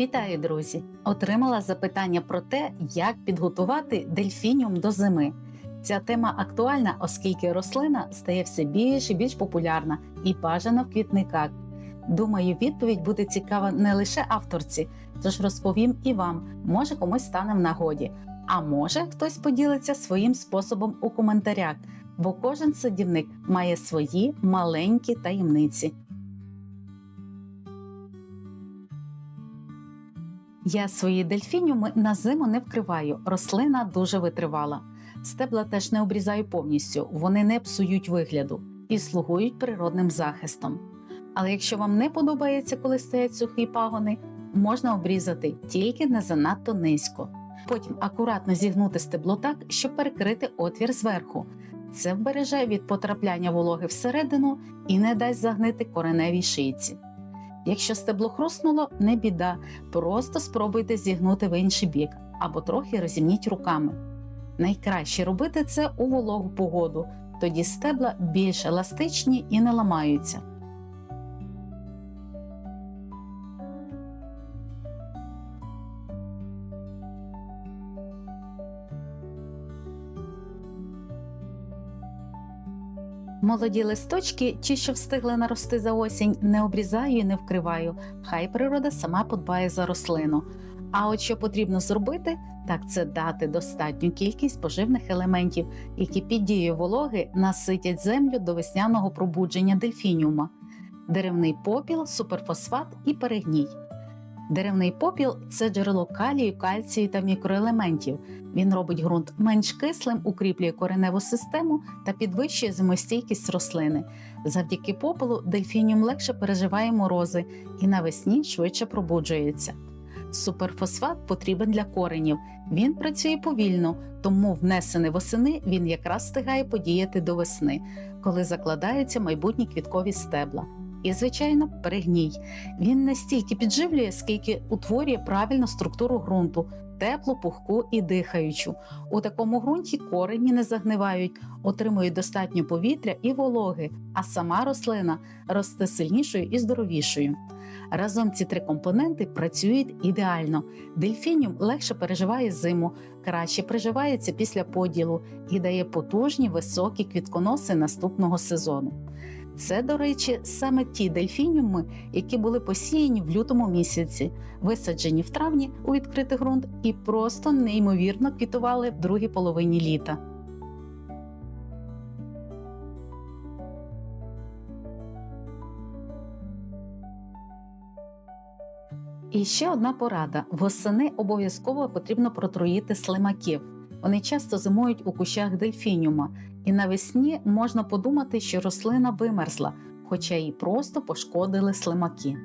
Вітаю, друзі! Отримала запитання про те, як підготувати дельфініум до зими. Ця тема актуальна, оскільки рослина стає все більш і більш популярна і бажана в квітниках. Думаю, відповідь буде цікава не лише авторці, тож розповім і вам, може комусь стане в нагоді. А може хтось поділиться своїм способом у коментарях, бо кожен садівник має свої маленькі таємниці. Я свої дельфініуми на зиму не вкриваю, рослина дуже витривала. Стебла теж не обрізаю повністю, вони не псують вигляду і слугують природним захистом. Але якщо вам не подобається, коли стоять сухі пагони, можна обрізати тільки не занадто низько. Потім акуратно зігнути стебло так, щоб перекрити отвір зверху. Це вбереже від потрапляння вологи всередину і не дасть загнити кореневій шийці. Якщо стебло хруснуло, не біда, просто спробуйте зігнути в інший бік або трохи розімніть руками. Найкраще робити це у вологу погоду, тоді стебла більш еластичні і не ламаються. Молоді листочки, ті, що встигли нарости за осінь, не обрізаю і не вкриваю, хай природа сама подбає за рослину. А от що потрібно зробити, так це дати достатню кількість поживних елементів, які під дією вологи наситять землю до весняного пробудження дельфініума, деревний попіл, суперфосфат і перегній. Деревний попіл це джерело калію, кальцію та мікроелементів. Він робить ґрунт менш кислим, укріплює кореневу систему та підвищує зимостійкість рослини. Завдяки попелу дельфініум легше переживає морози і навесні швидше пробуджується. Суперфосфат потрібен для коренів. Він працює повільно, тому внесений восени він якраз встигає подіяти до весни, коли закладаються майбутні квіткові стебла. І, звичайно, перегній. Він не стільки підживлює, скільки утворює правильну структуру ґрунту, теплу, пухку і дихаючу. У такому ґрунті корені не загнивають, отримують достатньо повітря і вологи, а сама рослина росте сильнішою і здоровішою. Разом ці три компоненти працюють ідеально. Дельфініум легше переживає зиму, краще приживається після поділу і дає потужні високі квітконоси наступного сезону. Це, до речі, саме ті дельфініуми, які були посіяні в лютому місяці, висаджені в травні у відкритий ґрунт і просто неймовірно квітували в другій половині літа. І ще одна порада: восени обов'язково потрібно протруїти слимаків. Вони часто зимують у кущах дельфініума, і навесні можна подумати, що рослина вимерзла, хоча її просто пошкодили слимаки.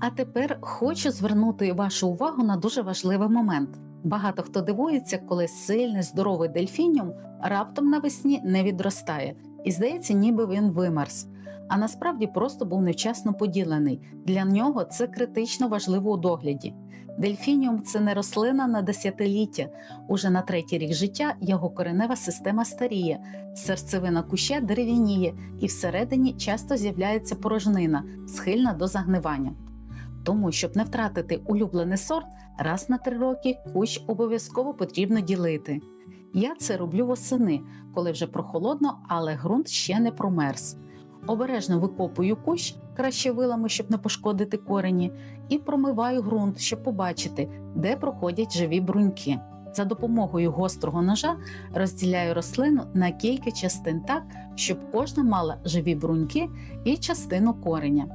А тепер хочу звернути вашу увагу на дуже важливий момент. Багато хто дивується, коли сильний здоровий дельфініум раптом навесні не відростає, і здається, ніби він вимерз. А насправді просто був невчасно поділений. Для нього це критично важливо у догляді. Дельфініум це не рослина на десятиліття. Уже на третій рік життя його коренева система старіє, серцевина куща дерев'яніє, і всередині часто з'являється порожнина, схильна до загнивання. Тому, щоб не втратити улюблений сорт, раз на три роки кущ обов'язково потрібно ділити. Я це роблю восени, коли вже прохолодно, але ґрунт ще не промерз. Обережно викопую кущ, краще вилами, щоб не пошкодити корені, і промиваю ґрунт, щоб побачити, де проходять живі бруньки. За допомогою гострого ножа розділяю рослину на кілька частин так, щоб кожна мала живі бруньки і частину кореня.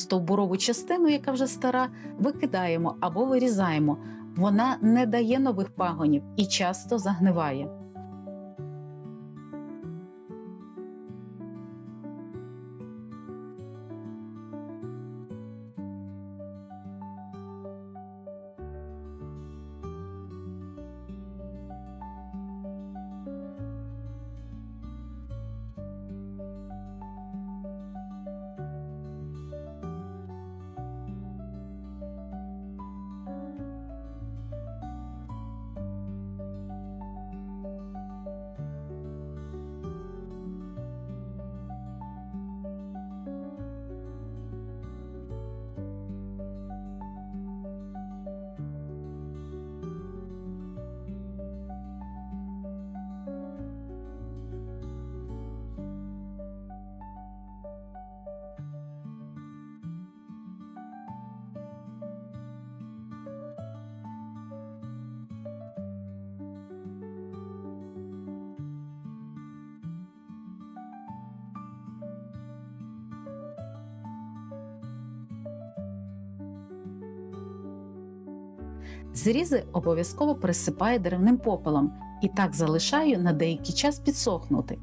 Стовбурову частину, яка вже стара, викидаємо або вирізаємо. Вона не дає нових пагонів і часто загниває. Зрізи обов'язково присипаю деревним попелом і так залишаю на деякий час підсохнути.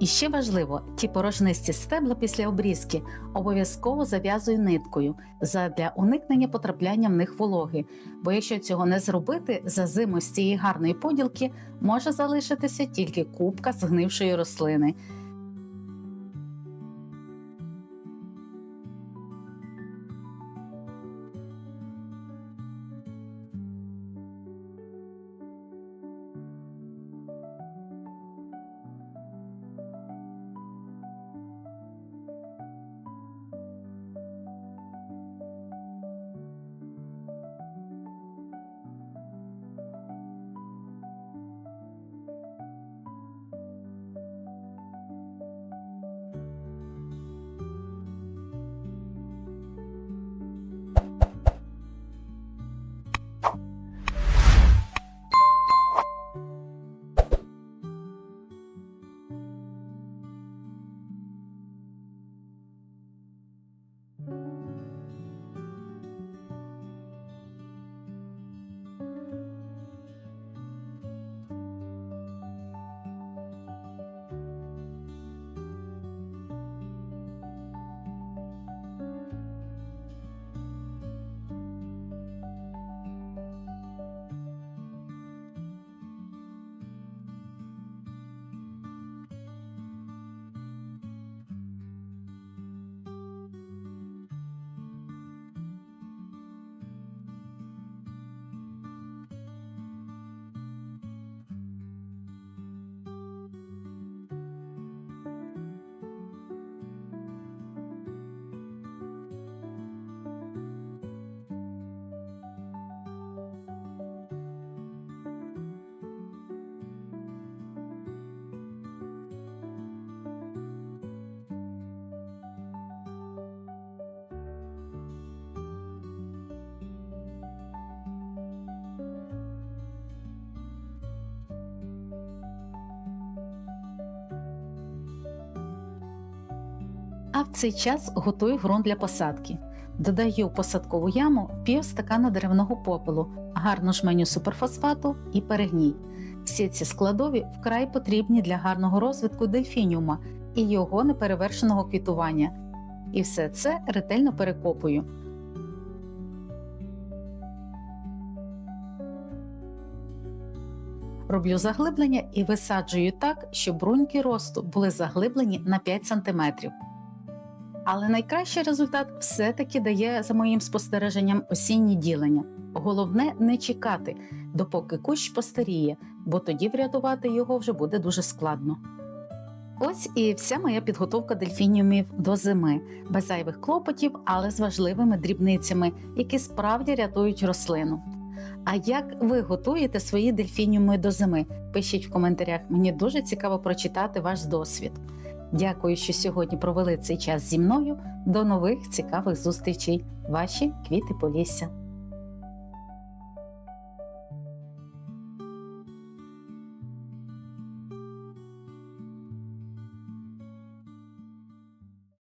І ще важливо, ті порожнисті стебла після обрізки обов'язково зав'язую ниткою задля уникнення потрапляння в них вологи. Бо якщо цього не зробити, за зиму з цієї гарної поділки може залишитися тільки купка згнившої рослини. А в цей час готую ґрунт для посадки. Додаю в посадкову яму пів стакана деревного попелу, гарну жменю суперфосфату і перегній. Всі ці складові вкрай потрібні для гарного розвитку дельфініума і його неперевершеного квітування. І все це ретельно перекопую. Роблю заглиблення і висаджую так, щоб бруньки росту були заглиблені на 5 см. Але найкращий результат все-таки дає, за моїм спостереженням, осіннє ділення. Головне не чекати, допоки кущ постаріє, бо тоді врятувати його вже буде дуже складно. Ось і вся моя підготовка дельфініумів до зими, без зайвих клопотів, але з важливими дрібницями, які справді рятують рослину. А як ви готуєте свої дельфініуми до зими? Пишіть в коментарях, мені дуже цікаво прочитати ваш досвід. Дякую, що сьогодні провели цей час зі мною. До нових цікавих зустрічей. Ваші квіти Полісся.